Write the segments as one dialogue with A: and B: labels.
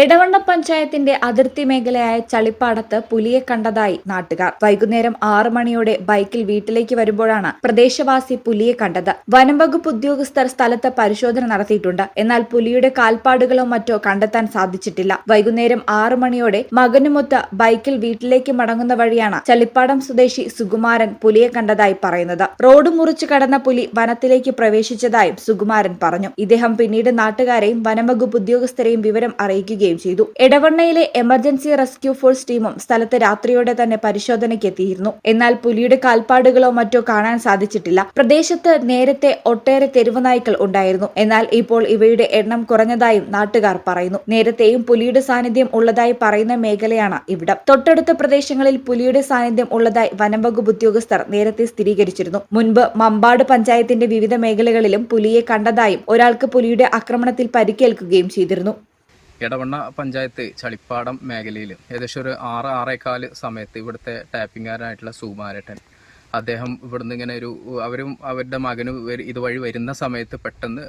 A: എടവണ്ണ പഞ്ചായത്തിന്റെ അതിർത്തി മേഖലയായ ചളിപ്പാടത്ത് പുലിയെ കണ്ടതായി നാട്ടുകാർ. വൈകുന്നേരം ആറു മണിയോടെ ബൈക്കിൽ വീട്ടിലേക്ക് വരുമ്പോഴാണ് പ്രദേശവാസി പുലിയെ കണ്ടത്. വനംവകുപ്പ് ഉദ്യോഗസ്ഥർ സ്ഥലത്ത് പരിശോധന നടത്തിയിട്ടുണ്ട്. എന്നാൽ പുലിയുടെ കാൽപ്പാടുകളോ മറ്റോ കണ്ടെത്താൻ സാധിച്ചിട്ടില്ല. വൈകുന്നേരം ആറു മണിയോടെ മകനുമൊത്ത് ബൈക്കിൽ വീട്ടിലേക്ക് മടങ്ങുന്ന വഴിയാണ് ചളിപ്പാടം സ്വദേശി സുകുമാരൻ പുലിയെ കണ്ടതായി പറയുന്നത്. റോഡ് മുറിച്ചു കടന്ന പുലി വനത്തിലേക്ക് പ്രവേശിച്ചതായും സുകുമാരൻ പറഞ്ഞു. ഇദ്ദേഹം പിന്നീട് നാട്ടുകാരെയും വനംവകുപ്പ് ഉദ്യോഗസ്ഥരെയും വിവരം അറിയിക്കുകയും ചെയ്തു. എടവണ്ണയിലെ എമർജൻസി റെസ്ക്യൂ ഫോഴ്സ് ടീമും സ്ഥലത്ത് രാത്രിയോടെ തന്നെ പരിശോധനയ്ക്ക് എത്തിയിരുന്നു എന്നാൽ പുലിയുടെ കാൽപ്പാടുകളോ മറ്റോ കാണാൻ സാധിച്ചിട്ടില്ല. പ്രദേശത്ത് നേരത്തെ ഒട്ടേറെ തെരുവ് നായ്ക്കൾ ഉണ്ടായിരുന്നു. എന്നാൽ ഇപ്പോൾ ഇവയുടെ എണ്ണം കുറഞ്ഞതായും നാട്ടുകാർ പറയുന്നു. നേരത്തെയും പുലിയുടെ സാന്നിധ്യം ഉള്ളതായി പറയുന്ന മേഖലയാണ് ഇവിടം. തൊട്ടടുത്ത പ്രദേശങ്ങളിൽ പുലിയുടെ സാന്നിധ്യം ഉള്ളതായി വനംവകുപ്പ് ഉദ്യോഗസ്ഥർ നേരത്തെ സ്ഥിരീകരിച്ചിരുന്നു. മുൻപ് മമ്പാട് പഞ്ചായത്തിന്റെ വിവിധ മേഖലകളിലും പുലിയെ കണ്ടതായും ഒരാൾക്ക് പുലിയുടെ ആക്രമണത്തിൽ പരിക്കേൽക്കുകയും ചെയ്തിരുന്നു.
B: എടവണ്ണ പഞ്ചായത്ത് ചളിപ്പാടം മേഖലയിൽ ഏകദേശം ഒരു ആറ് ആറേക്കാൽ സമയത്ത് ഇവിടുത്തെ ടാപ്പിംഗുകാരനായിട്ടുള്ള സുകുമാരേട്ടൻ. അദ്ദേഹം ഇവിടുന്ന് ഇങ്ങനെ ഒരു അവരും അവരുടെ മകനും ഇതുവഴി വരുന്ന സമയത്ത് പെട്ടെന്ന്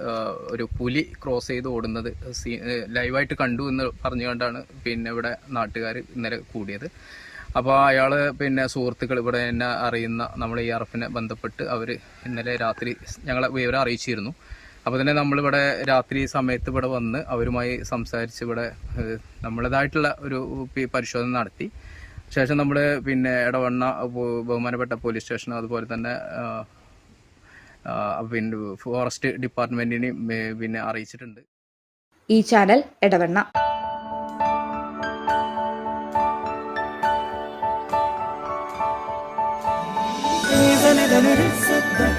B: ഒരു പുലി ക്രോസ് ചെയ്ത് ഓടുന്നത് സീ- ലൈവായിട്ട് കണ്ടു എന്ന് പറഞ്ഞുകൊണ്ടാണ് പിന്നെ ഇവിടെ നാട്ടുകാർ ഇന്നലെ കൂടിയത്. അപ്പോൾ അയാൾ പിന്നെ സുഹൃത്തുക്കൾ ഇവിടെ എന്നെ അറിയുന്ന നമ്മൾ ആർ എഫിനെ ബന്ധപ്പെട്ട് അവർ ഇന്നലെ രാത്രി ഞങ്ങളെ വിവരം അറിയിച്ചിരുന്നു. അപ്പോൾ തന്നെ നമ്മളിവിടെ രാത്രി സമയത്ത് ഇവിടെ വന്ന് അവരുമായി സംസാരിച്ച് ഇവിടെ നമ്മളേതായിട്ടുള്ള ഒരു പരിശോധന നടത്തി. ശേഷം നമ്മൾ പിന്നെ ഇടവണ്ണ ബഹുമാനപ്പെട്ട പോലീസ് സ്റ്റേഷൻ അതുപോലെ തന്നെ പിന്നെ ഫോറസ്റ്റ് ഡിപ്പാർട്ട്മെന്റിനെയും പിന്നെ അറിയിച്ചിട്ടുണ്ട്.
A: ഈ channel Edavanna
C: Qatar